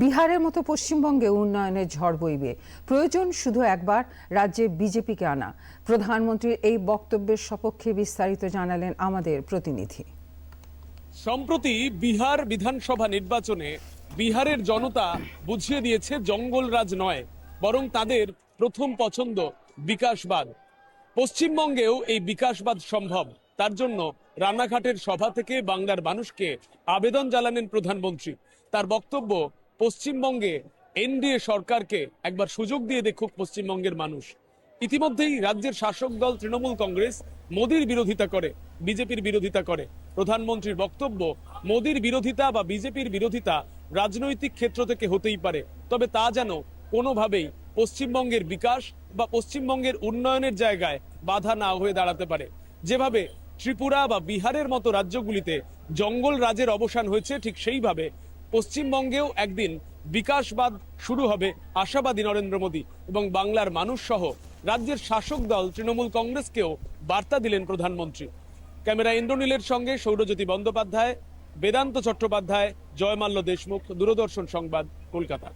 বিহারের মতো পশ্চিমবঙ্গে উন্নয়নের ঝড় বইবে। প্রয়োজন শুধু একবার রাজ্যে বিজেপিকে আনা। প্রধানমন্ত্রীর এই বক্তব্যের সপক্ষে বিস্তারিত জানালেন আমাদের প্রতিনিধি। সম্প্রতি বিহার বিধানসভা নির্বাচনে বিহারের জনতা বুঝিয়ে দিয়েছে জঙ্গলরাজ নয়, বরং তাদের প্রথম পছন্দ বিকাশবাদ। পশ্চিমবঙ্গেও এই বিকাশবাদ সম্ভব। তার জন্য রানাঘাটের সভা থেকে বাংলার মানুষকে আবেদন জানালেন প্রধানমন্ত্রী। তার বক্তব্য পশ্চিমবঙ্গে এনডিএ সরকারকে একবার সুযোগ দিয়ে দেখুক পশ্চিমবঙ্গের মানুষ। ইতিমধ্যেই রাজ্যের শাসক দল তৃণমূল কংগ্রেস মোদির বিরোধিতা করে, বিজেপির বিরোধিতা করে। প্রধানমন্ত্রীর বক্তব্য, মোদির বিরোধিতা বা বিজেপির বিরোধিতা রাজনৈতিক ক্ষেত্র থেকে হতেই পারে। তবে তা যেন কোনোভাবেই পশ্চিমবঙ্গের বিকাশ বা পশ্চিমবঙ্গের উন্নয়নের জায়গায় বাধা না হয়ে দাঁড়াতে পারে। যেভাবে ত্রিপুরা বা বিহারের মতো রাজ্যগুলিতে জঙ্গল রাজের অবসান হয়েছে, ঠিক সেইভাবে পশ্চিমবঙ্গেও একদিন বিকাশবাদ শুরু হবে আশাবাদী নরেন্দ্র মোদী এবং বাংলার মানুষ সহ রাজ্যের শাসক দল তৃণমূল কংগ্রেসকেও বার্তা দিলেন প্রধানমন্ত্রী। ক্যামেরা ইন্দ্রনীলের সঙ্গে সৌরজ্যোতি বন্দ্যোপাধ্যায়, বেদান্ত চট্টোপাধ্যায়, জয়মাল্য দেশমুখ, দূরদর্শন সংবাদ, কলকাতা।